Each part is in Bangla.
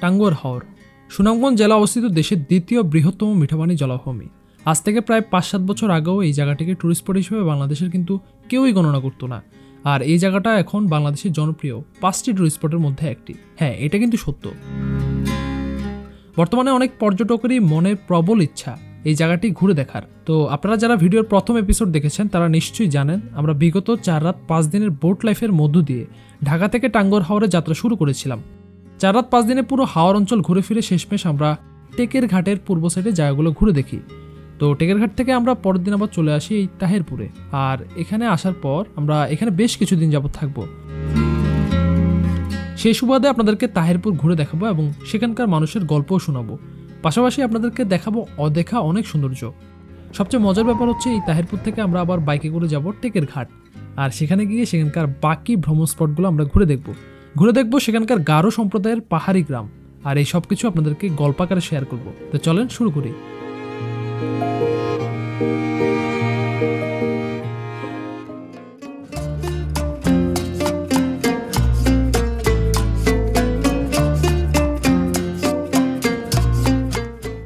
টাঙ্গুয়ার হাওর। সুনামগঞ্জ জেলা অবস্থিত দেশের দ্বিতীয় বৃহত্তম মিঠাপানি জলাভূমি। আজ থেকে প্রায় পাঁচ সাত বছর আগেও এই জায়গাটিকে ট্যুরিস্ট স্পট হিসেবে বাংলাদেশের কিন্তু কেউই গণনা করতো না। আর এই জায়গাটা এখন বাংলাদেশের জনপ্রিয় পাঁচটি ট্যুরিস্ট স্পটের মধ্যে একটি। হ্যাঁ এটা কিন্তু সত্য। বর্তমানে অনেক পর্যটকেরই মনের প্রবল ইচ্ছা এই জায়গাটি ঘুরে দেখার। তো আপনারা যারা ভিডিওর প্রথম এপিসোড দেখেছেন, তারা নিশ্চয়ই জানেন, আমরা বিগত চার রাত পাঁচ দিনের বোট লাইফের মধ্য দিয়ে ঢাকা থেকে টাঙ্গর হাওরে যাত্রা শুরু করেছিলাম। চার রাত পাঁচ দিনে পুরো হাওর অঞ্চল ঘুরে ফিরে শেষমেশ আমরা টেকের ঘাটের পূর্ব সাইডে জায়গাগুলো ঘুরে দেখি। তো টেকের ঘাট থেকে আমরা পরের দিন আবার চলে আসি এই তাহেরপুরে। আর এখানে আসার পর আমরা এখানে বেশ কিছুদিন যাবত থাকব। সেই সুবাদে আপনাদেরকে তাহেরপুর ঘুরে দেখাবো এবং সেখানকার মানুষের গল্পও শোনাবো। পাশাপাশি আপনাদেরকে দেখাবো অদেখা অনেক সৌন্দর্য। সবচেয়ে মজার ব্যাপার হচ্ছে এই তাহেরপুর থেকে আমরা আবার বাইকে করে যাব টেকের ঘাট। আর সেখানে গিয়ে সেখানকার বাকি ভ্রমণ স্পটগুলো আমরা ঘুরে দেখব। ঘুরে দেখব সেখানকার গারো সম্প্রদায়ের পাহাড়ি গ্রাম। আর এই সব কিছু আপনাদেরকে গল্পাকারে শেয়ার করব। তো চলেন শুরু করি।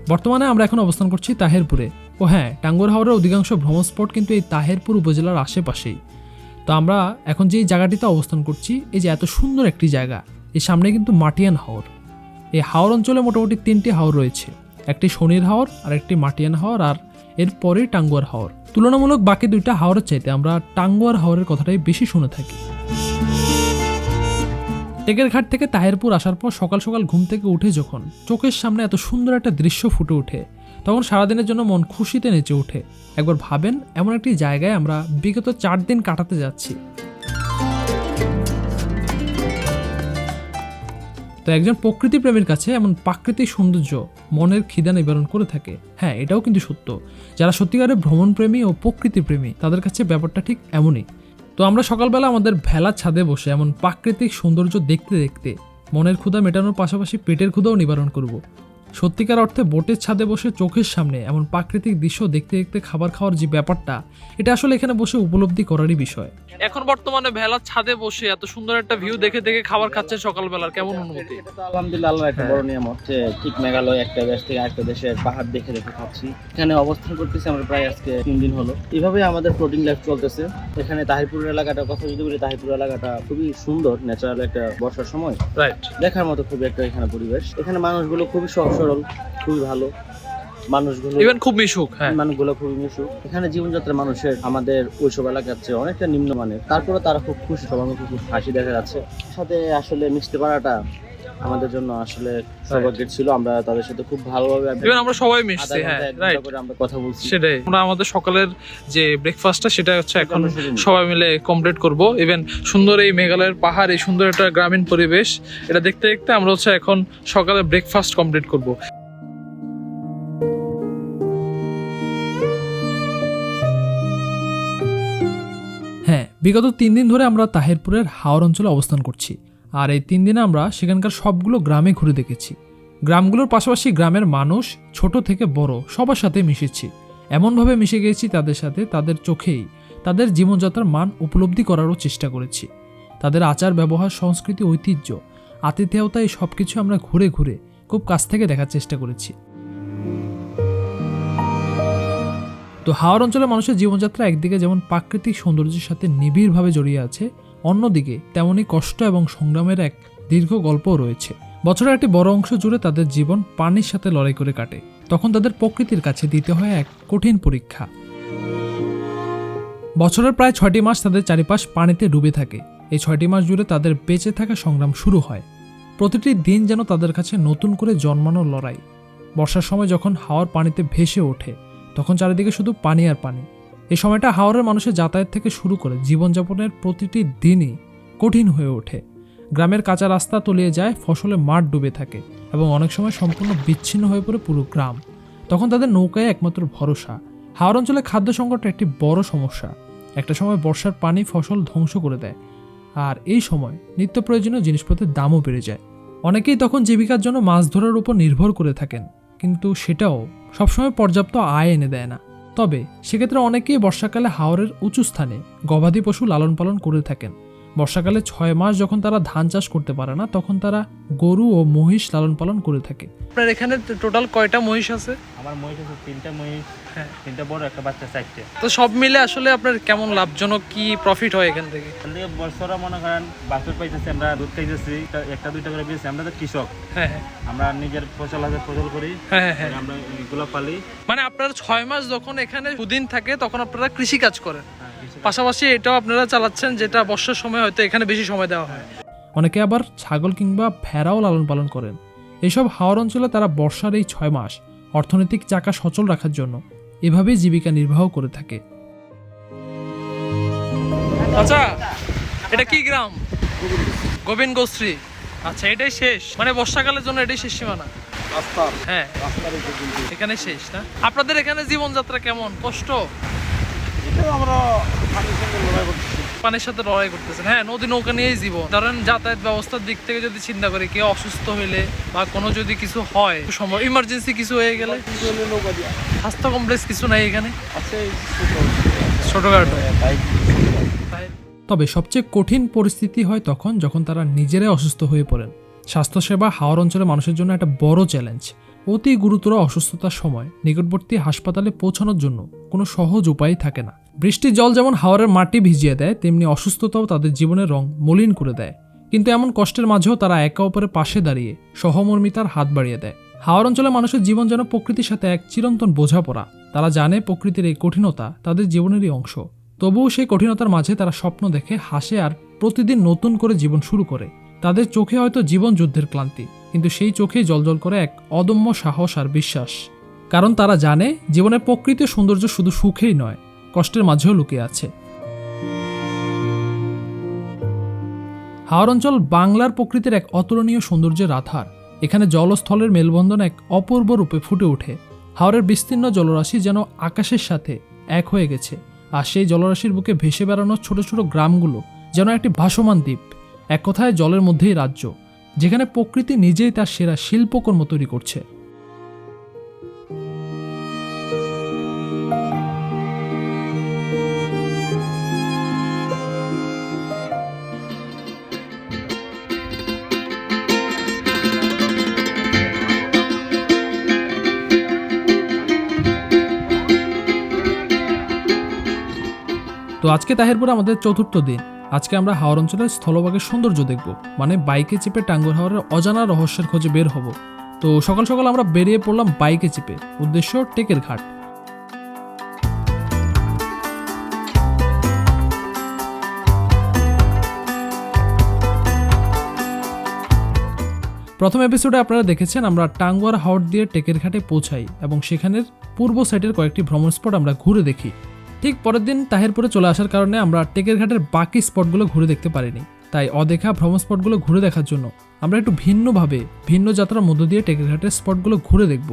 বর্তমানে আমরা এখন অবস্থান করছি তাহেরপুরে। ও হ্যাঁ টাঙ্গুয়ার হাওরের অধিকাংশ ভ্রমণ স্পট কিন্তু এই তাহেরপুর উপজেলার আশেপাশেই। তো আমরা এখন যে জায়গাটিতে অবস্থান করছি, এই যে এত সুন্দর একটি জায়গা, এর সামনে কিন্তু মাটিয়ান হাওর। এই হাওর অঞ্চলে মোটামুটি তিনটি হাওর রয়েছে, একটি শনির হাওর আর একটি মাটিয়ান হাওর আর এরপরেই টাঙ্গুয়ার হাওর। তুলনামূলক বাকি দুইটা হাওরের চাইতে আমরা টাঙ্গুয়ার হাওরের কথাটাই বেশি শুনে থাকি। টেকের ঘাট থেকে তাহেরপুর আসার পর সকাল সকাল ঘুম থেকে উঠে যখন চোখের সামনে এত সুন্দর একটা দৃশ্য ফুটে ওঠে তখন সারাদিনের জন্য মন খুশিতে নেচে ওঠে। একবার ভাবেন, এমন একটি জায়গায় আমরা বিগত চার দিন কাটাতে যাচ্ছি। তো একজন প্রকৃতি প্রেমীর কাছে এমন প্রাকৃতিক সৌন্দর্য মনের খিদা নিবারণ করে থাকে। হ্যাঁ এটাও কিন্তু সত্য। যারা সত্যিকারের ভ্রমণপ্রেমী ও প্রকৃতি প্রেমী তাদের কাছে ব্যাপারটা ঠিক এমনই। তো আমরা সকালবেলা আমাদের ভেলার ছাদে বসে এমন প্রাকৃতিক সৌন্দর্য দেখতে দেখতে মনের ক্ষুধা মেটানোর পাশাপাশি পেটের ক্ষুধাও নিবারণ করব। সত্যিকার অর্থে বোটের ছাদে বসে চোখের সামনে এমন প্রাকৃতিক দৃশ্য দেখতে দেখতে খাবার খাওয়ার যে ব্যাপারটা এটা আসলে এখানে বসে উপলব্ধি করারই বিষয়। এখন বর্তমানে ভেলার ছাদে বসে এত সুন্দর একটা ভিউ দেখে দেখে খাবার খাচ্ছে সকালবেলার কেমন অনুভূতি? আলহামদুলিল্লাহ একটা হ্যাঁ। বড় নিয়ামত যে ঠিক মেঘালয় একটা দেশ থেকে আরেকটা দেশের পাহাড় দেখে দেখে খাচ্ছি। এখানে অবস্থান করতেছি আমরা প্রায় আজকে তিন দিন হলো। এভাবে আমাদের ফ্লোটিং লাইফ চলতেছে। এখানে তাহিরপুর এলাকাটা কথা যদি বলি তাহিরপুর এলাকাটা খুবই সুন্দর ন্যাচারাল একটা বর্ষার সময়। রাইট দেখার মতো খুবই একটা এখানে পরিবেশ। এখানে মানুষগুলো খুবই সহজ সরল খুবই ভালো। মানুষগুলো ইভেন খুব মিশুক হ্যাঁ। মানুষগুলো খুবই মিশুক। এখানে জীবনযাত্রা মানুষের আমাদের ওইসব এলাকার চেয়ে অনেকটা নিম্নমানের। তারপরে তারা খুব খুশি সবার মুখে খুব হাসি দেখা যাচ্ছে সাথে আসলে মিশতে পারাটা আমাদের জন্য আসলে সৌভাগ্যের ছিল। আমরা তাদের সাথে খুব ভালোভাবে ইভেন আমরা সবাই মিশছি হ্যাঁ রাইট আমরা কথা বলছি। সেটাই। আমরা আমাদের সকালের যে ব্রেকফাস্টটা সেটা হচ্ছে এখন। সবাই মিলে কমপ্লিট করব। ইভেন সুন্দর এই মেঘালয়ের পাহাড় এই সুন্দর একটা গ্রামীণ পরিবেশ এটা দেখতে দেখতে আমরা হচ্ছে এখন সকালে ব্রেকফাস্ট কমপ্লিট করব। হ্যাঁ বিগত তিন দিন ধরে আমরা তাহেরপুরের হাওর অঞ্চলে অবস্থান করছি। আর এই তিন দিনে আমরা সেখানকার সবগুলো গ্রামে ঘুরে দেখেছি। গ্রামগুলোর পাশাপাশি গ্রামের মানুষ, ছোট থেকে বড়, সবার সাথে মিশেছি। এমনভাবে মিশে গিয়েছি তাদের সাথে, তাদের চোখেই। তাদের জীবনযাত্রার মান উপলব্ধি করারও চেষ্টা করেছি। তাদের আচার, ব্যবহার, সংস্কৃতি, ঐতিহ্য আতিথেয়তা এই সব কিছু আমরা ঘুরে ঘুরে খুব কাছ থেকে দেখার চেষ্টা করেছি। তো হাওড় অঞ্চলের মানুষের জীবনযাত্রা একদিকে যেমন প্রাকৃতিক সৌন্দর্যের সাথে নিবিড়ভাবে জড়িয়ে আছে অন্যদিকে তেমনই কষ্ট এবং সংগ্রামের এক দীর্ঘ গল্পও রয়েছে। বছরের একটি বড় অংশ জুড়ে তাদের জীবন পানির সাথে লড়াই করে কাটে। তখন তাদের প্রকৃতির কাছে দিতে হয় এক কঠিন পরীক্ষা। বছরের প্রায় ছয়টি মাস তাদের চারিপাশ পানিতে ডুবে থাকে। এই ছয়টি মাস জুড়ে তাদের বেঁচে থাকা সংগ্রাম শুরু হয়। প্রতিটি দিন যেন তাদের কাছে নতুন করে জন্মানোর লড়াই। বর্ষার সময় যখন হাওয়ার পানিতে ভেসে ওঠে, তখন চারিদিকে শুধু পানি আর পানি। এই সময়টা হাওড়ের মানুষের যাতায়াত থেকে শুরু করে জীবনযাপনের প্রতিটি দিনই কঠিন হয়ে ওঠে। গ্রামের কাঁচা রাস্তা তলিয়ে যায়, ফসলে মাঠ ডুবে থাকে এবং অনেক সময় সম্পূর্ণ বিচ্ছিন্ন হয়ে পড়ে পুরো গ্রাম। তখন তাদের নৌকায় একমাত্র ভরসা। হাওড় অঞ্চলে খাদ্য সংকট একটি বড় সমস্যা। একটা সময় বর্ষার পানি ফসল ধ্বংস করে দেয় আর এই সময় নিত্য প্রয়োজনীয় জিনিসপত্রের দামও বেড়ে যায়। অনেকেই তখন জীবিকার জন্য মাছ ধরার উপর নির্ভর করে থাকেন, কিন্তু সেটাও সবসময় পর্যাপ্ত আয় এনে দেয় না। তবে সেক্ষেত্রে অনেকেই বর্ষাকালে হাওরের উঁচু স্থানে গবাদি পশু লালন পালন করে থাকেন। বর্ষাকালে ছয় মাস যখন তারা ধান চাষ করতে পারে না তখন তারা গরু ও মহিষ লালন পালন করে থাকে। আপনার এখানে টোটাল কয়টা মহিষ আছে? আমার মহিষ আছে তিনটা মহিষ হ্যাঁ। তিনটা বড় একটা বাচ্চা চারটে। তো সব মিলে আসলে আপনার কেমন লাভজনক কি প্রফিট হয় এখান থেকে? এখান থেকে বছরে মনে করেন বাছুর পাইতেছি আমরা দুধ খাইতেছি একটা- দুইটা করে বেশি আমরা তো কৃষক। হ্যাঁ হ্যাঁ। আমরা নিজের ফসল আছে ফসল করি হ্যাঁ হ্যাঁ আমরা এগুলো পালি। মানে আপনারা ছয় মাস যখন এখানে দুদিন থাকে তখন আপনারা কৃষি কাজ করেন? হ্যাঁ, পাশাপাশি এটাও আপনারা চালাচ্ছেন যেটা বর্ষার সময় হয়তো এখানে বেশি সময় দেওয়া হয়। অনেকে আবার ছাগল কিংবা ভেড়াও লালন পালন করেন। এসব হাওর অঞ্চলে তারা বর্ষার এই ছয় মাস অর্থনৈতিক চাকা সচল রাখার জন্য এভাবেই জীবিকা নির্বাহ করে থাকে। আচ্ছা এটা কি গ্রাম? গোবিন্দ গোশ্রী আচ্ছা এটাই শেষ। মানে বর্ষাকালের জন্য এটাই শেষ সীমানা? হ্যাঁ। এখানে শেষ না? আপনাদের এখানে জীবনযাত্রা কেমন? কষ্ট? আমরা পানির সঙ্গে লড়াই করতেছি। পানির সাথে লড়াই করতেছেন। হ্যাঁ নদী নৌকা নিয়েই জীবন। ধরেন যাতায়াত ব্যবস্থার দিক থেকে যদি চিন্তা করি কেউ অসুস্থ হইলে বা কোনো যদি কিছু হয় সম্ভব ইমার্জেন্সি কিছু হয়ে গেলে? নৌকা দিয়া। স্বাস্থ্য কমপ্লেক্স কিছু নাই এখানে? আছে ছোটখাটো তাই তবে সবচেয়ে কঠিন পরিস্থিতি হয় তখন যখন তারা নিজেরাই অসুস্থ হয়ে পড়েন। স্বাস্থ্যসেবা হাওর অঞ্চলের মানুষের জন্য একটা বড় চ্যালেঞ্জ অতি গুরুতর অসুস্থতার সময় নিকটবর্তী হাসপাতালে পৌঁছানোর জন্য কোনো সহজ উপায় থাকে না। বৃষ্টির জল যেমন হাওরের মাটি ভিজিয়ে দেয়, তেমনি অসুস্থতাও তাদের জীবনের রং মলিন করে দেয়। কিন্তু এমন কষ্টের মাঝেও তারা একে অপরের পাশে দাঁড়িয়ে সহমর্মিতার হাত বাড়িয়ে দেয়। হাওর অঞ্চলের মানুষের জীবন যেন প্রকৃতির সাথে এক চিরন্তন বোঝাপড়া। তারা জানে প্রকৃতির এই কঠিনতা তাদের জীবনেরই অংশ। তবুও সেই কঠিনতার মাঝে তারা স্বপ্ন দেখে, হাসে আর প্রতিদিন নতুন করে জীবন শুরু করে। তাদের চোখে হয়তো জীবন যুদ্ধের ক্লান্তি, কিন্তু সেই চোখেই জলজল করে এক অদম্য সাহস আর বিশ্বাস। কারণ তারা জানে, জীবনের প্রকৃতির সৌন্দর্য শুধু সুখেই নয় কষ্টের মাঝেও লুকিয়ে আছে। হাওর অঞ্চল বাংলার প্রকৃতির এক অতুলনীয় সৌন্দর্যের আধার। এখানে জলস্থলের মেলবন্ধন এক অপূর্ব রূপে ফুটে ওঠে। হাওরের বিস্তীর্ণ জলরাশি যেন আকাশের সাথে এক হয়ে গেছে। আর সেই জলরাশির বুকে ভেসে বেড়ানো ছোট ছোট গ্রামগুলো যেন একটি ভাসমান দ্বীপ, এক কথায় জলের মধ্যেই রাজ্য, যেখানে প্রকৃতি নিজেই তার সেরা শিল্পকর্ম তৈরি করছে। আজকে তাহেরপুর আমাদের চতুর্থ দিন। আজকে আমরা হাওর অঞ্চলের স্থলভাগের সৌন্দর্য দেখব মানে বাইকে চেপে টাঙ্গুর হাওরের অজানা রহস্যের খোঁজে বের হব। তো সকাল সকাল আমরা বেরিয়ে পড়লাম বাইকে চেপে, উদ্দেশ্য টেকের ঘাট। প্রথম এপিসোডে আপনারা দেখেছেন আমরা টাঙ্গুয়ার হাওড় দিয়ে টেকের ঘাটে পৌঁছাই এবং সেখানের পূর্ব সাইডের কয়েকটি ভ্রমণ স্পট আমরা ঘুরে দেখি। ঠিক পরের দিন তাহেরপুরে চলে আসার কারণে আমরা টেকের ঘাটের বাকি স্পটগুলো ঘুরে দেখতে পারিনি। তাই অদেখা ভ্রমণ স্পটগুলো ঘুরে দেখার জন্য আমরা একটু ভিন্নভাবে ভিন্ন যাত্রার মধ্য দিয়ে টেকের ঘাটের স্পটগুলো ঘুরে দেখব।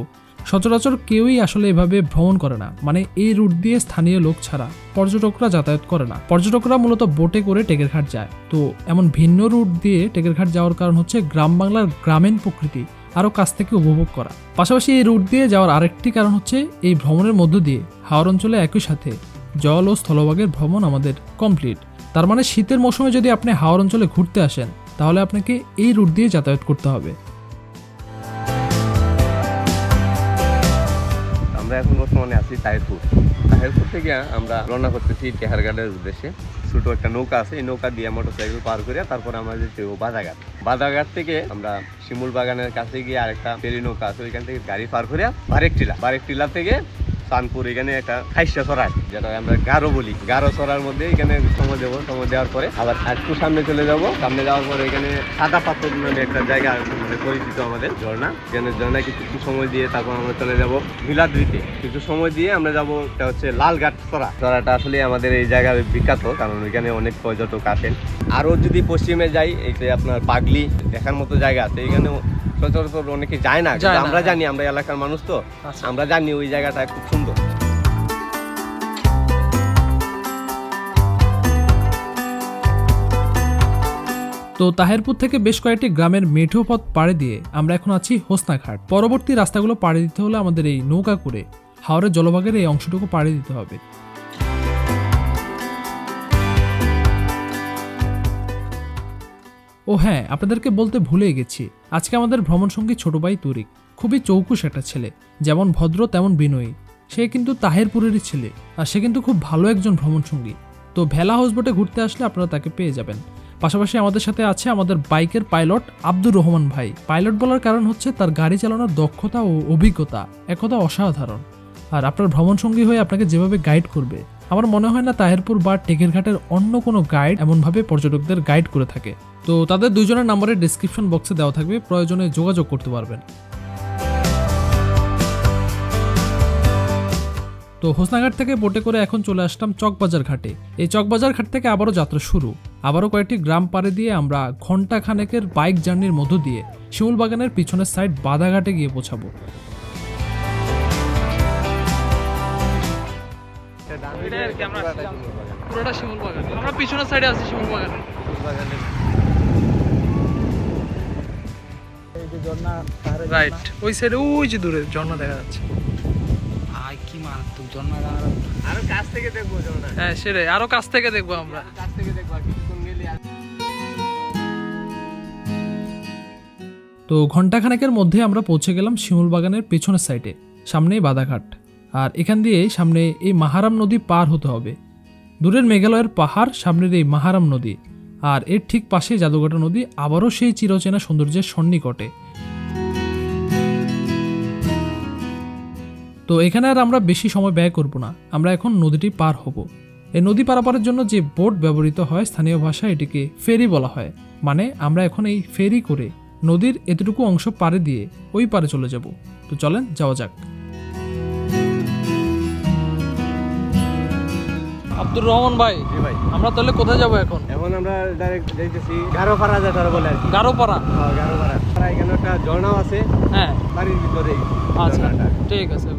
সচরাচর কেউই আসলে এভাবে ভ্রমণ করে না মানে এই রুট দিয়ে স্থানীয় লোক ছাড়া পর্যটকরা যাতায়াত করে না। পর্যটকরা মূলত বোটে করে টেকের ঘাট যায়। তো এমন ভিন্ন রুট দিয়ে টেকের ঘাট যাওয়ার কারণ হচ্ছে গ্রাম বাংলার গ্রামীণ প্রকৃতি আরও কাছ থেকে উপভোগ করা। পাশাপাশি এই রুট দিয়ে যাওয়ার আরেকটি কারণ হচ্ছে এই ভ্রমণের মধ্য দিয়ে হাওর অঞ্চলে একই সাথে জল ও স্থলভাগের ভ্রমণ আমাদের কমপ্লিট তার মানে শীতের মৌসুমে যদি আপনি হাওর অঞ্চলে ঘুরতে আসেন, তাহলে আপনাকে এই রুট দিয়ে যাতায়াত করতে হবে। আমরা এখন বর্তমানে আছি তাহিরপুর। তাহিরপুর থেকে আমরা রওনা করতেছি টেহারঘাটের উদ্দেশ্যে। ছোট একটা নৌকা আছে, এই নৌকা দিয়ে মোটরসাইকেল পার করে তারপর আমরা যেতে বাদাঘাট বাদাঘাট থেকে আমরা শিমুল বাগানের কাছে গিয়ে আরেকটা ফেরি নৌকা আছে, ওইখান থেকে গাড়ি পার করে বারেক টিলা বারেক টিলা থেকে চাঁদপুর এখানে একটা খাইসা ছড়ায় যেটা আমরা গারো বলি। গারো ছড়ার মধ্যে এখানে সময় দেবো সময় দেওয়ার পরে আবার একটু সামনে চলে যাব। সামনে যাওয়ার পরে এখানে সাদা পাথর নামে একটা জায়গা মানে পরিচিত আমাদের ঝর্ণা। এখানে ঝর্ণায় কিছু কিছু সময় দিয়ে তারপর আমরা চলে যাব ভিলাদ্রিতে কিছু সময় দিয়ে আমরা যাব এটা হচ্ছে লালঘাট ছড়া। ছড়াটা আসলে আমাদের এই জায়গায় বিখ্যাত কারণ ওইখানে অনেক পর্যটক আসেন। আরও যদি পশ্চিমে যাই এই যে আপনার পাগলি দেখার মতো জায়গা আছে এখানে সচরাচর অনেকে যায় না। কিন্তু আমরা হ্যাঁ। জানি আমরা এলাকার মানুষ তো। আচ্ছা। আমরা জানি ওই জায়গাটা খুব সুন্দর তো তাহেরপুর থেকে বেশ কয়েকটি গ্রামের মেঠো পথ পাড়ে দিয়ে আমরা এখন আছি হোসনাঘাট। পরবর্তী রাস্তাগুলো পাড়ে দিতে হলে আমাদের এই নৌকা করে হাওড়ের জলভাগের এই অংশটুকু পাড়ি দিতে হবে। ও হ্যাঁ আপনাদেরকে বলতে ভুলেই গেছি, আজকে আমাদের ভ্রমণ সঙ্গী ছোট ভাই তুরিক। খুবই চৌকুশ একটা ছেলে, যেমন ভদ্র তেমন বিনয়ী। সে কিন্তু তাহেরপুরেরই ছেলে আর সে কিন্তু খুব ভালো একজন ভ্রমণ সঙ্গী তো ভেলা হাউস বোটে ঘুরতে আসলে আপনারা তাকে পেয়ে যাবেন। পাশাপাশি আমাদের সাথে আছে আমাদের বাইকের পাইলট আব্দুর রহমান ভাই। পাইলট বলার কারণ হচ্ছে তার গাড়ি চালানোর দক্ষতা ও অভিজ্ঞতা একদা অসাধারণ। আর আপনার ভ্রমণ সঙ্গী হয়ে আপনাকে যেভাবে গাইড করবে, আমার মনে হয় না তাহেরপুর বা টেকের ঘাটের অন্য কোনো গাইড এমনভাবে পর্যটকদের গাইড করে থাকে। তো তাদের দুজনের নাম্বারের ডিসক্রিপশন বক্সে দেওয়া থাকবে, প্রয়োজনে যোগাযোগ করতে পারবেন। তো হোসনাঘাট থেকে বোটে করে এখন চলে আসলাম চকবাজার ঘাটে। এই চকবাজার ঘাট থেকে আবারও যাত্রা শুরু। আবারও কয়েকটি গ্রাম পাড়ে দিয়ে আমরা ঘণ্টা খানেকের বাইক জার্নির মধ্য দিয়ে শিমুল বাগানের পিছনের সাইড বাদাঘাটে গিয়ে পৌঁছাবো। পুরোটা শিমুল বাগান আমরা পিছনের সাইডে আছি শিমুল বাগান এই যে ঝর্ণা পাহাড়ের রাইট ওই সাইডে ওই যে দূরে ঝর্ণা দেখা যাচ্ছে। আই কি মারাত্মক ঝর্ণা আরও কাছ থেকে দেখব হ্যাঁ সেটাই। আরও কাছ থেকে দেখব আমরা। কাছ থেকে দেখব আর কিছুক্ষণ গেলে তো ঘন্টাখানেকের মধ্যে আমরা পৌঁছে গেলাম শিমুল বাগানের পেছনের সাইডে সামনেই বাদাঘাট। আর এখান দিয়ে সামনে এই মাহারাম নদী পার হতে হবে। দূরের মেঘালয়ের পাহাড় সামনের এই মাহারাম নদী। আর এর ঠিক পাশে জাদুঘাটা নদী আবারও সেই চিরচেনা সৌন্দর্যের সন্নিকটে। তো এখানে আর আমরা বেশি সময় ব্যয় করব না। আমরা এখন নদীটি পার হব। এই নদী পারাপারের জন্য যে বোট ব্যবহৃত হয় স্থানীয় ভাষায় এটিকে ফেরি বলা হয়। মানে আমরা এখন এই ফেরি করে নদীর এতটুকু অংশ পাড়ে দিয়ে ওই পারে চলে যাব। তো চলেন যাওয়া যাক। আব্দুর রহমান ভাই ভাই। আমরা তাহলে কোথায় যাব এখন? এখন আমরা ডাইরেক্ট যাইতেছি গারো পাড়া যেটা বলে আর কি। গারোপাড়া? হ্যাঁ, গারো পাড়া এখানে একটা ঝর্ণাও আছে। হ্যাঁ। বাড়ির ভিতরে আচ্ছা ঠিক আছে।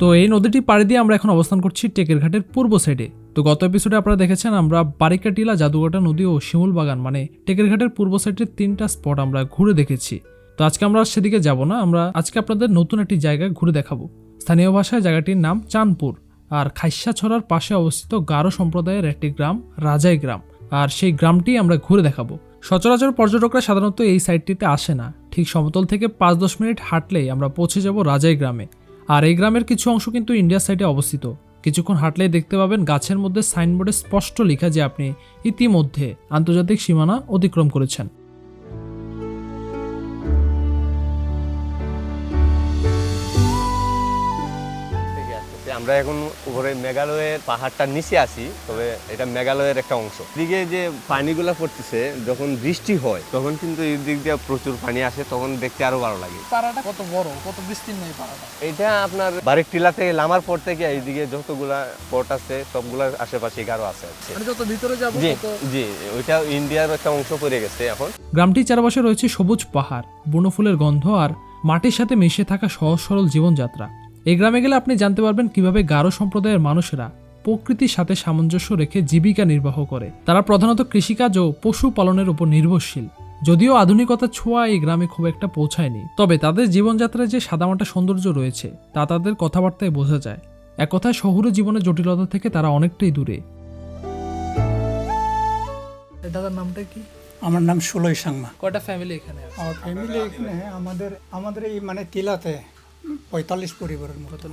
তো এই নদীটি পাড়ি দিয়ে আমরা এখন অবস্থান করছি টেকের ঘাটের পূর্ব সাইডে তো গত এপিসোডে আপনারা দেখেছেন আমরা বারিকাটিলা, জাদুঘাটা নদী ও শিমুল বাগান মানে টেকের ঘাটের পূর্ব সাইডের তিনটা স্পট আমরা ঘুরে দেখেছি। তো আজকে আমরা সেদিকে যাব না, আমরা আজকে আপনাদের নতুন একটি জায়গা ঘুরে দেখাবো। স্থানীয় ভাষায় জায়গাটির নাম চাঁদপুর, আর খাইসা ছড়ার পাশে অবস্থিত গারো সম্প্রদায়ের একটি গ্রাম, রাজাই গ্রাম। আর সেই গ্রামটি আমরা ঘুরে দেখাবো। সচরাচর পর্যটকরা সাধারণত এই সাইটটিতে আসে না। ঠিক সমতল থেকে পাঁচ দশ মিনিট হাঁটলেই আমরা পৌঁছে যাব রাজাই গ্রামে। আর এই গ্রামের কিছু অংশ কিন্তু ইন্ডিয়া সাইডে অবস্থিত। কিছুক্ষণ হাঁটলেই দেখতে পাবেন গাছের মধ্যে সাইনবোর্ডে স্পষ্ট লেখা যে আপনি ইতিমধ্যে আন্তর্জাতিক সীমানা অতিক্রম করেছেন। আমরা এখন উপরে মেঘালয়ের পাহাড়টার নিচে আছি তবে এটা মেঘালয়ের একটা অংশ। দিকে যে পানিগুলো পড়তেছে যখন বৃষ্টি হয় তখন কিন্তু এই দিক দিয়ে প্রচুর পানি আসে তখন দেখতে আরও ভালো লাগে। পাড়াটা কত বড় কত বিস্তীর্ণ এই পাড়াটা? এটা আপনার বাড়ির টিলা থেকে লামার পর থেকে এইদিকে যতগুলা স্পট আছে সবগুলার আশেপাশে গারো আছে। মানে যত ভিতরে যাব জি জি ওইটা ইন্ডিয়ার একটা অংশ পড়ে গেছে এখন। গ্রামটির চারপাশে রয়েছে সবুজ পাহাড় বনফুলের গন্ধ আর মাটির সাথে মিশে থাকা সহজ সরল জীবনযাত্রা। এই গ্রামে গেলে আপনি জানতে পারবেন কীভাবে গারো সম্প্রদায়ের মানুষেরা প্রকৃতির সাথে সামঞ্জস্য রেখে জীবিকা নির্বাহ করে। তারা প্রধানত কৃষিকাজ ও পশুপালনের উপর নির্ভরশীল। যদিও আধুনিকতার ছোঁয়া এই গ্রামে খুব একটা পৌঁছায়নি তবে তাদের জীবনযাত্রায় যে সাদামাটা সৌন্দর্য রয়েছে তা তাদের কথাবার্তায় বোঝা যায়। এক কথায় শহুরে জীবনের জটিলতা থেকে তারা অনেকটাই দূরে। দাদার নামটা কি? আমার নাম সুলই সাংমা। কয়টা ফ্যামিলি এখানে? আমার ফ্যামিলি এখানে আমাদের আমাদের এই মানে টিলাতে পঁয়তাল্লিশ পরিবারের মতো।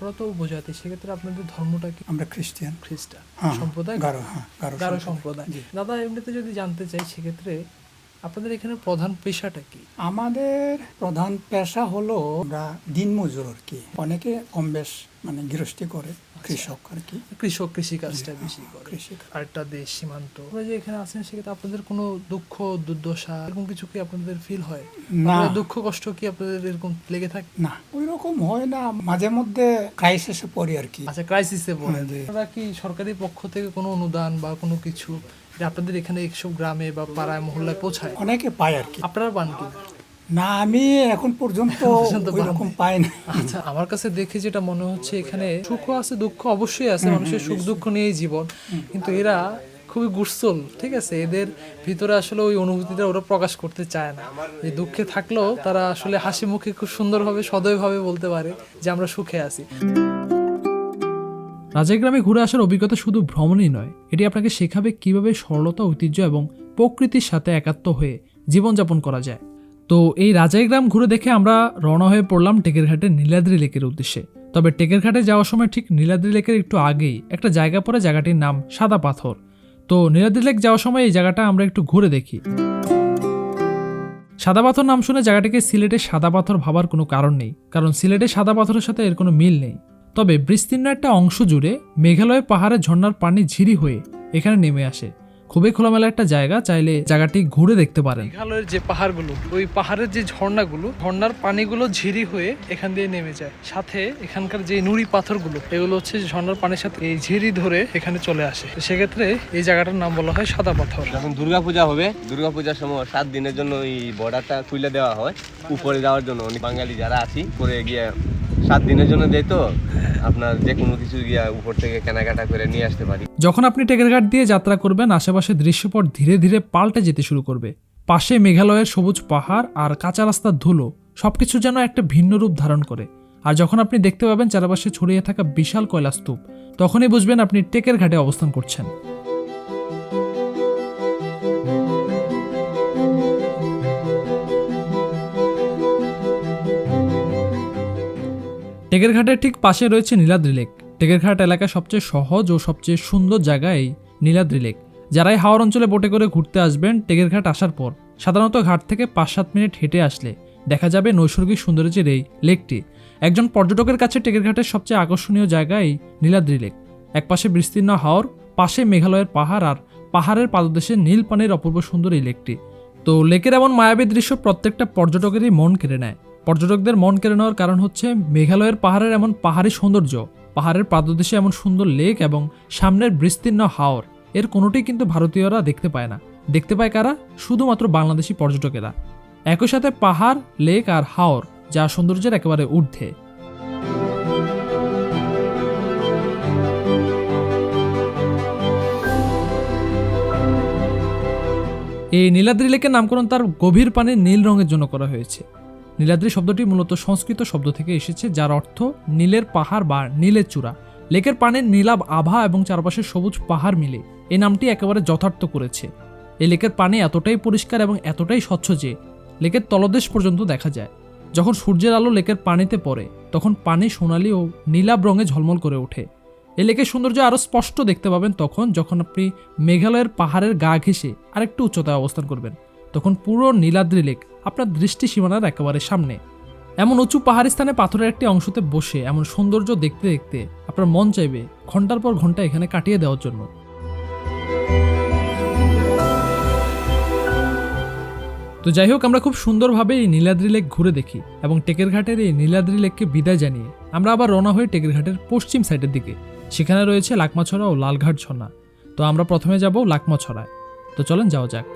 ওরা তো বোঝাতে সেক্ষেত্রে আপনাদের ধর্মটা কি? আমরা খ্রিস্টান খ্রিস্টান হ্যাঁ, সম্প্রদায়? গারো হ্যাঁ গারো। সম্প্রদায়। দাদা এমনিতে যদি জানতে চাই সেক্ষেত্রে আপনাদের এখানে প্রধান পেশাটা কি? আমাদের প্রধান পেশা হলো আমরা দিনমজুর আর কি অনেকে কম বেশ মানে গৃহস্থী করে কৃষক আর কি। কৃষক কৃষি কাজটা বেশি করে। কৃষি আরেকটা দেশ সীমান্ত। আপনারা যে এখানে আছেন সেক্ষেত্রে আপনাদের কোনো দুঃখ দুর্দশা এরকম কিছু কি আপনাদের ফিল হয়? না। দুঃখ কষ্ট কি আপনাদের এরকম লেগে থাকে? না ওই রকম হয় না। মাঝে মধ্যে ক্রাইসিসে পড়ি আর কি। আচ্ছা ক্রাইসিসে পড়ে হ্যাঁ, আপনারা কি সরকারি পক্ষ থেকে কোনো অনুদান বা কোনো কিছু যে আপনাদের এখানে এইসব গ্রামে বা পাড়ায় মহল্লায় পৌঁছায়? অনেকে পায় আর কি। আপনারা পান কি? না আমি এখন পর্যন্ত পর্যন্ত ওই পান রকম পাই না। আচ্ছা আমার কাছে দেখে যেটা মনে হচ্ছে এখানে সুখ আছে দুঃখ অবশ্যই আছে। মানুষের সুখ দুঃখ নিয়েই জীবন। কিন্তু এরা খুবই গুসল ঠিক আছে? এদের ভিতরে আসলে ওই অনুভূতিটা ওরা প্রকাশ করতে চায় না। যে দুঃখে থাকলেও তারা আসলে হাসি মুখে খুব সুন্দরভাবে সদয়ভাবে বলতে পারে যে আমরা সুখে আছি। রাজাই গ্রামে ঘুরে আসার অভিজ্ঞতা শুধু ভ্রমণই নয়, এটি আপনাকে শেখাবে কীভাবে সরলতা, ঐতিহ্য এবং প্রকৃতির সাথে একাত্ম হয়ে জীবনযাপন করা যায়। তো এই রাজাই গ্রাম ঘুরে দেখে আমরা রওনা হয়ে পড়লাম টেকেরঘাটের নীলাদ্রি লেকের উদ্দেশ্যে। তবে টেকেরঘাটে যাওয়ার সময় ঠিক নীলাদ্রি লেকের একটু আগেই একটা জায়গা পরে জায়গাটির নাম সাদা পাথর। তো নীলাদ্রি লেক যাওয়ার সময় এই জায়গাটা আমরা একটু ঘুরে দেখি। সাদা পাথর নাম শুনে জায়গাটিকে সিলেটের সাদা পাথর ভাবার কোনো কারণ নেই, কারণ সিলেটের সাদা পাথরের সাথে এর কোনো মিল নেই। তবে বিস্তীর্ণ একটা অংশ জুড়ে মেঘালয় পাহাড়ে ঝর্ণার পানি ঝিরি হয়ে এখানে নেমে আসে। খুবই খোলামেলা একটা জায়গা চাইলে জায়গাটি ঘুরে দেখতে পারেন। মেঘালয়ের যে পাহাড়গুলো ওই পাহাড়ের যে ঝর্ণাগুলো ঝর্ণার পানিগুলো ঝিরি হয়ে এখান দিয়ে নেমে যায়। সাথে এখানকার যে নুড়ি পাথরগুলো এগুলো হচ্ছে ঝর্ণার পানির সাথে এই ঝিরি ধরে এখানে চলে আসে। সেক্ষেত্রে এই জায়গাটার নাম বলা হয় সাদা পাথর। যখন দুর্গাপূজা হবে দুর্গাপূজার সময় সাত দিনের জন্য এই বর্ডারটা খুলে দেওয়া হয়। উপরে যাওয়ার জন্য অনেক বাঙালি যারা আছি করে গিয়ে সাত দিনের জন্য দেয় তো। আপনার যে কোনো কিছু গিয়া উপর থেকে কেনাকাটা করে নিয়ে আসতে পারি। যখন আপনি টেকেরঘাট দিয়ে যাত্রা করবেন আশেপাশে দৃশ্যপট ধীরে ধীরে পাল্টে যেতে শুরু করবে। পাশে মেঘালয়ের সবুজ পাহাড় আর কাঁচা রাস্তার ধুলো সবকিছু যেন একটা ভিন্ন রূপ ধারণ করে। আর যখন আপনি দেখতে পাবেন চারপাশে ছড়িয়ে থাকা বিশাল কয়লা স্তূপ, তখনই বুঝবেন আপনি টেকের ঘাটে অবস্থান করছেন। টেকেরঘাটের ঠিক পাশে রয়েছে নীলাদ্রি লেক। টেকেরঘাট এলাকায় সবচেয়ে সহজ ও সবচেয়ে সুন্দর জায়গা এই নীলাদ্রি লেক। যারাই হাওড় অঞ্চলে বোটে করে ঘুরতে আসবেন, টেকেরঘাট আসার পর, সাধারণত ঘাট থেকে পাঁচ সাত মিনিট হেঁটে আসলে দেখা যাবে নৈসর্গিক সৌন্দর্যের এই লেকটি। একজন পর্যটকের কাছে টেকেরঘাটের সবচেয়ে আকর্ষণীয় জায়গা এই নীলাদ্রি লেক। একপাশে বিস্তীর্ণ হাওর, পাশে মেঘালয়ের পাহাড় আর পাহাড়ের পাদদেশে নীল পানির অপূর্ব সুন্দর এই লেকটি। তো লেকের এমন মায়াবী দৃশ্য প্রত্যেকটা পর্যটকেরই মন কেড়ে নেয়। পর্যটকদের মন কেড়ে নেওয়ার কারণ হচ্ছে মেঘালয়ের পাহাড়ের এমন পাহাড়ি সৌন্দর্য, পাহাড়ের পাদদেশে এমন সুন্দর লেক এবং সামনের বিস্তীর্ণ হাওর। এর কোনোটিই কিন্তু ভারতীয়রা দেখতে পায় না। দেখতে পায় কারা? শুধুমাত্র বাংলাদেশি পর্যটকেরা। একই সাথে পাহাড়, লেক আর হাওর, যা সৌন্দর্যের একেবারে ঊর্ধ্বে। এই নীলাদ্রি লেকের নামকরণ তার গভীর পানির নীল রঙের জন্য করা হয়েছে। নীলাদ্রি শব্দটি মূলত সংস্কৃত শব্দ থেকে এসেছে, যার অর্থ নীলের পাহাড় বা নীলের চূড়া। লেকের পানির নীলাভ আভা এবং চারপাশের সবুজ পাহাড় মিলে। এই নামটি একেবারে যথার্থ করেছে। এই লেকের পানি এতটাই পরিষ্কার এবং এতটাই স্বচ্ছ যে লেকের তলদেশ পর্যন্ত দেখা যায়। যখন সূর্যের আলো লেকের পানিতে পড়ে, তখন পানি সোনালি ও নীলাভ রঙে ঝলমল করে ওঠে। এই লেকের সৌন্দর্য আরও স্পষ্ট দেখতে পাবেন তখন যখন আপনি মেঘালয়ের পাহাড়ের গা ঘেঁষে আরেকটু উচ্চতায় অবস্থান করবেন। তখন পুরো নীলাদ্রি লেক আপনার দৃষ্টি সীমানার একেবারে সামনে। এমন উঁচু পাহাড়ি স্থানে পাথরের একটি অংশতে বসে, এমন সৌন্দর্য দেখতে দেখতে আপনার মন চাইবে ঘণ্টার পর ঘণ্টা এখানে কাটিয়ে দেওয়ার জন্য। তো যাই হোক, আমরা খুব সুন্দরভাবে এই নীলাদ্রি লেক ঘুরে দেখি এবং টেকের ঘাটের এই নীলাদ্রি লেককে বিদায় জানিয়ে আমরা আবার রওনা হই টেকের ঘাটের পশ্চিম সাইডের দিকে। সেখানে রয়েছে লাকমাছড়া ও লালঘাট ঝর্ণা। তো আমরা প্রথমে যাব লাকমাছড়ায়। তো চলেন যাওয়া যাক।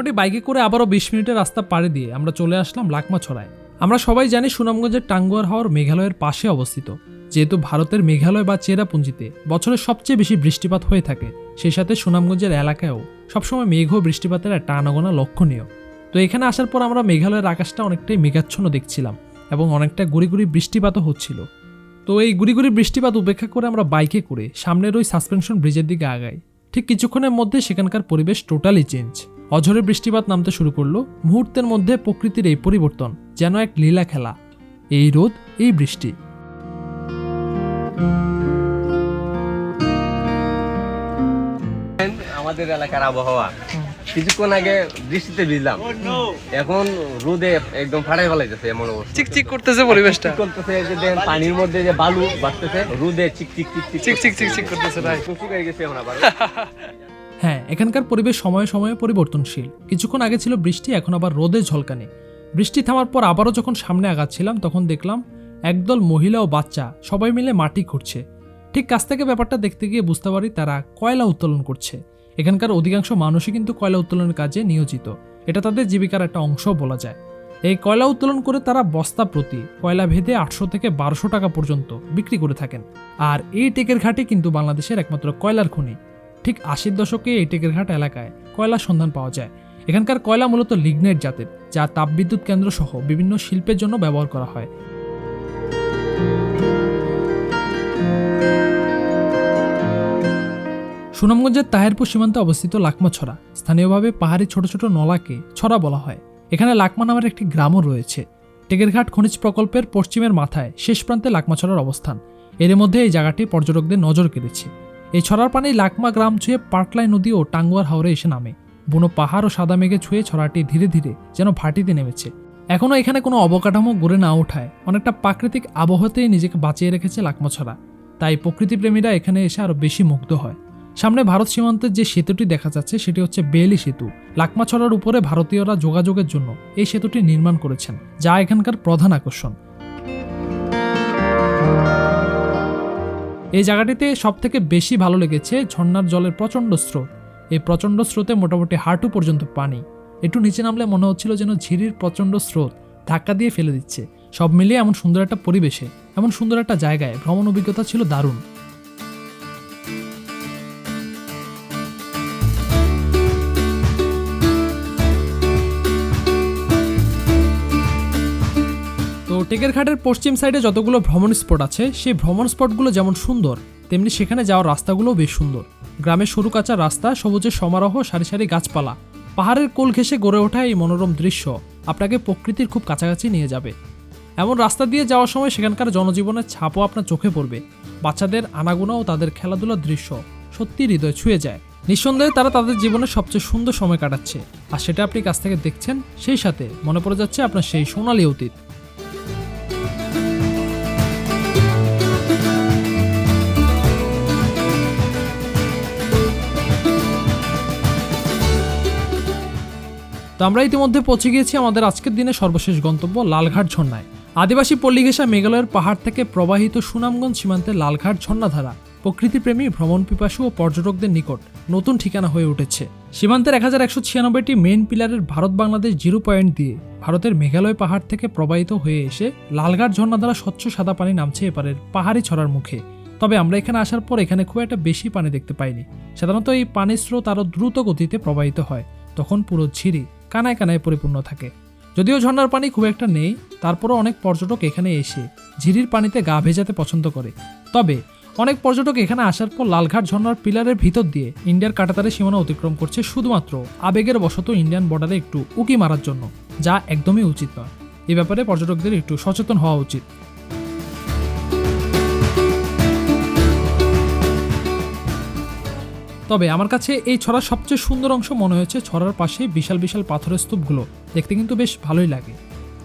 মোটামুটি বাইকে করে আবারও বিশ মিনিটের রাস্তা পাড়ি দিয়ে আমরা চলে আসলাম লাকমা ছড়ায়। আমরা সবাই জানি সুনামগঞ্জের টাঙ্গুয়ার হাওর মেঘালয়ের পাশে অবস্থিত। যেহেতু ভারতের মেঘালয় বা চেরাপুঞ্জিতে বছরের সবচেয়ে বেশি বৃষ্টিপাত হয়ে থাকে, সেই সাথে সুনামগঞ্জের এলাকায়ও সবসময় মেঘ ও বৃষ্টিপাতের একটা আনাগোনা লক্ষণীয়। তো এখানে আসার পর আমরা মেঘালয়ের আকাশটা অনেকটাই মেঘাচ্ছন্ন দেখছিলাম এবং অনেকটা গুড়ি গুড়ি বৃষ্টিপাতও হচ্ছিল। তো এই গুড়ি গুড়ি বৃষ্টিপাত উপেক্ষা করে আমরা বাইকে করে সামনের ওই সাসপেনশন ব্রিজের দিকে আগাই। ঠিক কিছুক্ষণের মধ্যে সেখানকার পরিবেশ টোটালি চেঞ্জ অঝরে বৃষ্টিপাত নামতে শুরু করল মুহূর্তের মধ্যে প্রকৃতির এই পরিবর্তন যেন এক লীলা খেলা। এই রোদ এই বৃষ্টি। আমাদের এলাকার আবহাওয়া। কিছুক্ষণ আগে বৃষ্টিতে ভিজলাম। এখন রোদে একদম ফাটাই ফেলাইতেছে এমন অবস্থা। চিকচিক করতেছে পরিবেশটা। করতেছে যে দেখেন পানির মধ্যে যে বালু বাড়তেছে রোদে চিকচিক চিকচিক চিকচিক চিকচিক। করতেছে ভাই। শুকাই গেছে এখন আবার। এখানকার পরিবেশ সময়ে সময়ে পরিবর্তনশীল। কিছুক্ষণ আগে ছিল বৃষ্টি, এখন আবার রোদে ঝলকানি। বৃষ্টি থামার পর আবারও যখন সামনে আগাচ্ছিলাম, তখন দেখলাম একদল মহিলা ও বাচ্চা সবাই মিলে মাটি খুঁড়ছে। ঠিক কাছ থেকে ব্যাপারটা দেখতে গিয়ে বুঝতে পারি তারা কয়লা উত্তোলন করছে। এখানকার অধিকাংশ মানুষই কিন্তু কয়লা উত্তোলনের কাজে নিয়োজিত। এটা তাদের জীবিকার একটা অংশ বলা যায়। এই কয়লা উত্তোলন করে তারা বস্তা প্রতি কয়লা ভেদে আটশো থেকে বারোশো টাকা পর্যন্ত বিক্রি করে থাকেন। আর এই টেকের ঘাটে কিন্তু বাংলাদেশের একমাত্র কয়লার খনি। ঠিক আশির দশকে এই টেকেরঘাট এলাকায় কয়লার সন্ধান পাওয়া যায়। এখানকার কয়লা মূলত লিগনেট জাতের, যা তাপবিদ্যুৎ কেন্দ্র সহ বিভিন্ন শিল্পের জন্য ব্যবহার করা হয়। সুনামগঞ্জের তাহেরপুর সীমান্তে অবস্থিত লাকমা ছড়া, স্থানীয়ভাবে পাহাড়ি ছোট ছোট নলাকে ছড়া বলা হয়। এখানে লাকমা নামের একটি গ্রামও রয়েছে। টেকেরঘাট খনিজ প্রকল্পের পশ্চিমের মাথায় শেষ প্রান্তে লাকমা ছড়ার অবস্থান। এর মধ্যে এই জায়গাটি পর্যটকদের নজর কেড়েছে। এই ছড়ার পানি লাকমা গ্রাম ছুঁয়ে পাটলাই নদী ও টাঙ্গুয়ার হাওরে এসে নামে। বুনো পাহাড় ও সাদা মেঘে ছুঁয়ে ছড়াটি ধীরে ধীরে যেন ভাটিতে নেমেছে। এখনও এখানে কোনো অবকাঠামো গড়ে না ওঠায়, অনেকটা প্রাকৃতিক আবহাওয়াতেই নিজেকে বাঁচিয়ে রেখেছে লাকমা ছড়া। তাই প্রকৃতিপ্রেমীরা এখানে এসে আরও বেশি মুগ্ধ হয়। সামনে ভারত সীমান্তের যে সেতুটি দেখা যাচ্ছে, সেটি হচ্ছে বেলি সেতু। লাকমাছড়ার উপরে ভারতীয়রা যোগাযোগের জন্য এই সেতুটি নির্মাণ করেছেন, যা এখানকার প্রধান আকর্ষণ। এই জায়গাটিতে সব থেকে বেশি ভালো লেগেছে ঝর্নার জলের প্রচণ্ড স্রোত। এই প্রচণ্ড স্রোতে মোটামুটি হাঁটু পর্যন্ত পানি। একটু নিচে নামলে মনে হচ্ছিল যেন ঝিরির প্রচণ্ড স্রোত ধাক্কা দিয়ে ফেলে দিচ্ছে। সব মিলিয়ে এমন সুন্দর একটা পরিবেশে, এমন সুন্দর একটা জায়গায় ভ্রমণ অভিজ্ঞতা ছিল দারুণ। টেকের ঘাটের পশ্চিম সাইডে যতগুলো ভ্রমণ স্পট আছে, সেই ভ্রমণ স্পটগুলো যেমন সুন্দর, তেমনি সেখানে যাওয়ার রাস্তাগুলোও বেশ সুন্দর। গ্রামের সরু কাঁচা রাস্তা, সবুজের সমারোহ, সারি সারি গাছপালা, পাহাড়ের কোল ঘেঁষে গড়ে ওঠা এই মনোরম দৃশ্য আপনাকে প্রকৃতির খুব কাছাকাছি নিয়ে যাবে। এমন রাস্তা দিয়ে যাওয়ার সময় সেখানকার জনজীবনের ছাপও আপনার চোখে পড়বে। বাচ্চাদের আনাগোনা ও তাদের খেলাধুলার দৃশ্য সত্যি হৃদয় ছুঁয়ে যায়। নিঃসন্দেহে তারা তাদের জীবনের সবচেয়ে সুন্দর সময় কাটাচ্ছে। আর সেটা আপনি কাছ থেকে দেখছেন, সেই সাথে মনে পড়ে যাচ্ছে আপনার সেই সোনালী অতীত। তো আমরা ইতিমধ্যে পৌঁছে গিয়েছি আমাদের আজকের দিনে সর্বশেষ গন্তব্য লালঘাট ঝর্ণায়। আদিবাসী পল্লীঘেষা মেঘালয়ের পাহাড় থেকে প্রবাহিত সুনামগঞ্জ সীমান্তে লালঘাট ঝর্ণাধারা প্রকৃতিপ্রেমী ভ্রমণ পিপাসু ও পর্যটকদের নিকট নতুন ঠিকানা হয়ে উঠেছে। সীমান্তের এক হাজার একশো ছিয়ানব্বইটি মেন পিলারের ভারত বাংলাদেশ জিরো পয়েন্ট দিয়ে ভারতের মেঘালয় পাহাড় থেকে প্রবাহিত হয়ে এসে লালঘাট ঝর্ণা দ্বারা স্বচ্ছ সাদা পানি নামছে এপারের পাহাড়ি ছড়ার মুখে। তবে আমরা এখানে আসার পর এখানে খুব একটা বেশি পানি দেখতে পাইনি। সাধারণত এই পানির স্রোত আরও দ্রুত গতিতে প্রবাহিত হয়। তখন পুরো ঝিরি। কানায় কানায় পরিপূর্ণ থাকে। যদিও ঝর্নার পানি খুব একটা নেই, তারপরও অনেক পর্যটক এখানে এসে ঝিরির পানিতে গা ভেজাতে পছন্দ করে। তবে অনেক পর্যটক এখানে আসার পর লালঘাট ঝর্ণার পিলারের ভিতর দিয়ে ইন্ডিয়ার কাটাতারের সীমানা অতিক্রম করছে শুধুমাত্র আবেগের বশত ইন্ডিয়ান বর্ডারে একটু উকি মারার জন্য, যা একদমই উচিত নয়। এ ব্যাপারে পর্যটকদের একটু সচেতন হওয়া উচিত। তবে আমার কাছে এই ছড়ার সবচেয়ে সুন্দর অংশ মনে হয়েছে ছড়ার পাশে বিশাল বিশাল পাথরের স্তূপগুলো। দেখতে কিন্তু বেশ ভালোই লাগে।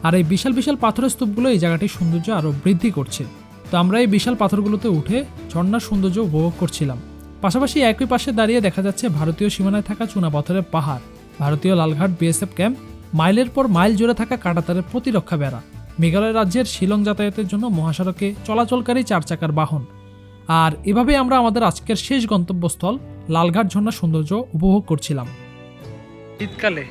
আর এই বিশাল বিশাল পাথরের স্তূপগুলো এই জায়গাটির সৌন্দর্য আরও বৃদ্ধি করছে। তো আমরা এই বিশাল পাথরগুলোতে উঠে ঝর্ণার সৌন্দর্য উপভোগ করছিলাম। পাশাপাশি একই পাশে দাঁড়িয়ে দেখা যাচ্ছে ভারতীয় সীমানায় থাকা চুনা পাথরের পাহাড়। ভারতীয় লালঘাট বিএসএফ ক্যাম্প মাইলের পর মাইল জুড়ে থাকা কাটাতারের প্রতিরক্ষা বেড়া। মেঘালয় রাজ্যের শিলং যাতায়াতের জন্য মহাসড়কে চলাচলকারী চার চাকার বাহন। আর এভাবে আমরা আমাদের আজকের শেষ গন্তব্যস্থল লালঘাট ঝর্ণার সৌন্দর্য উপভোগ করছিলাম। শীতকালে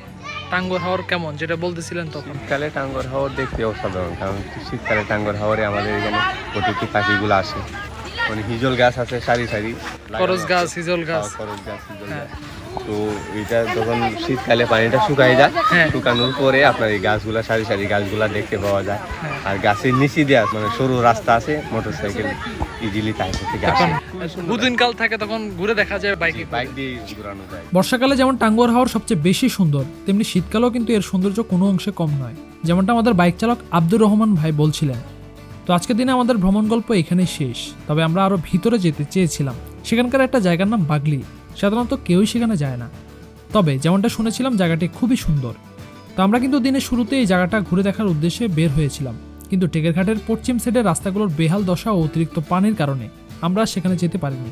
টাঙ্গর হাওর কেমন? যেটা বলতেছিলেন তখন। শীতকালে টাঙ্গর হাওর দেখতে অসাধারণ কারণ শীতকালে টাঙ্গর হাওরে আমাদের এখানে প্রতিটি পাখিগুলো আসে। মানে হিজল গাছ আছে সারি সারি। করস গাছ হিজল গাছ। করস গাছ হিজল হ্যাঁ। গাছ। তো এটা যখন শীতকালে পানিটা শুকায় যায় হ্যাঁ। শুকানোর পরে আপনার এই গাছগুলা সারি সারি গাছগুলা দেখতে পাওয়া যায়। আর গাছের নিচে দিয়ে মানে সরু রাস্তা আছে মোটরসাইকেল ইজিলি তারপর থেকে আসে। এখন থাকে তখন ঘুরে দেখা যায় বাইকে বাইক দিয়ে ঘুরানো যায়। বর্ষাকালে যেমন টাঙ্গুয়ার হাওয়ার সবচেয়ে বেশি সুন্দর তেমনি শীতকালেও কিন্তু এর সৌন্দর্য কোনো অংশে কম নয়। যেমনটা আমাদের বাইক চালক আব্দুর রহমান ভাই বলছিলেন। তো আজকের দিনে আমাদের ভ্রমণ গল্প এখানেই শেষ। তবে আমরা আরও ভিতরে যেতে চেয়েছিলাম। সেখানকার একটা জায়গার নাম বাগলি। সাধারণত কেউই সেখানে যায় না। তবে যেমনটা শুনেছিলাম, জায়গাটি খুবই সুন্দর। তো আমরা কিন্তু দিনের শুরুতে এই জায়গাটা ঘুরে দেখার উদ্দেশ্যে বের হয়েছিলাম। কিন্তু টেকেরঘাটের পশ্চিম সাইডের রাস্তাগুলোর বেহাল দশা ও অতিরিক্ত পানির কারণে আমরা সেখানে যেতে পারিনি।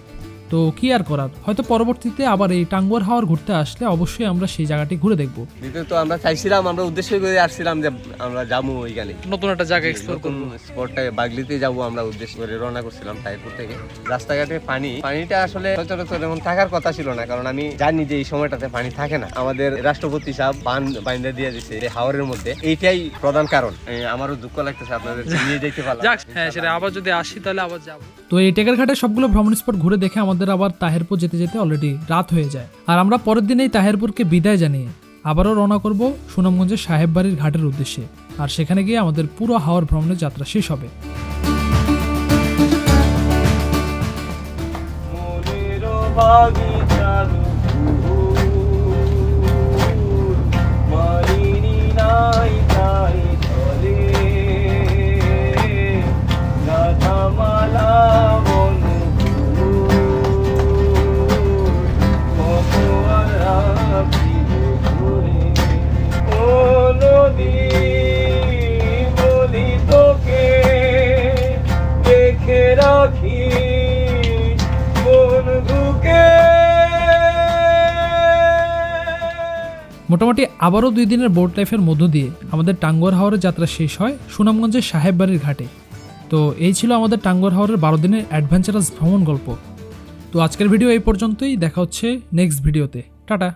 তো কি আর করার? হয়তো পরবর্তীতে আবার এই টাঙ্গুয়ার হাওয়ার ঘুরতে আসলে অবশ্যই আমরা সেই জায়গাটি ঘুরে দেখব। দ্বিতীয়ত আমরা চাইছিলাম আমরা উদ্দেশ্য করে আসছিলাম যে আমরা যাব ওইখানে। নতুন একটা জায়গা এক্সপ্লোর করব। স্পটটা বাগলিতে যাব আমরা উদ্দেশ্য করে রওনা করছিলাম তাইপুর থেকে। রাস্তাঘাটে পানি। পানিটা আসলে সচরাচর এমন থাকার কথা ছিল না কারণ আমি জানি যে এই সময়টাতে পানি থাকে না। আমাদের রাষ্ট্রপতি সাহেব বান বাইন্দা দিয়ে দিছে এই হাওরের মধ্যে। এইটাই প্রধান কারণ। আমারও দুঃখ লাগতেছে আপনাদের নিয়ে যেতে পারলাম। যাক হ্যাঁ সেটা আবার যদি আসি তাহলে আবার যাব। তো এই টেকেরঘাটের সবগুলো ভ্রমণ স্পট ঘুরে দেখে আমাদের আবার তাহেরপুর যেতে যেতে অলরেডি রাত হয়ে যায়। আর আমরা পরের দিনেই তাহেরপুরকে বিদায় জানিয়ে আবারও রওনা করব সুনামগঞ্জের সাহেব বাড়ির ঘাটের উদ্দেশ্যে। আর সেখানে গিয়ে আমাদের পুরো হাওয়ার ভ্রমণের যাত্রা শেষ হবে। মনের মোটামুটি আবারও দুই দিনের বোট লাইফের মধ্য দিয়ে আমাদের টাঙ্গর হাওরের যাত্রা শেষ হয় সুনামগঞ্জের সাহেব বাড়ির ঘাটে। তো এই ছিল আমাদের টাঙ্গর হাওরের বারো দিনের অ্যাডভেঞ্চারাস ভ্রমণ গল্প। তো আজকের ভিডিও এই পর্যন্তই। দেখা হচ্ছে নেক্সট ভিডিওতে টাটা।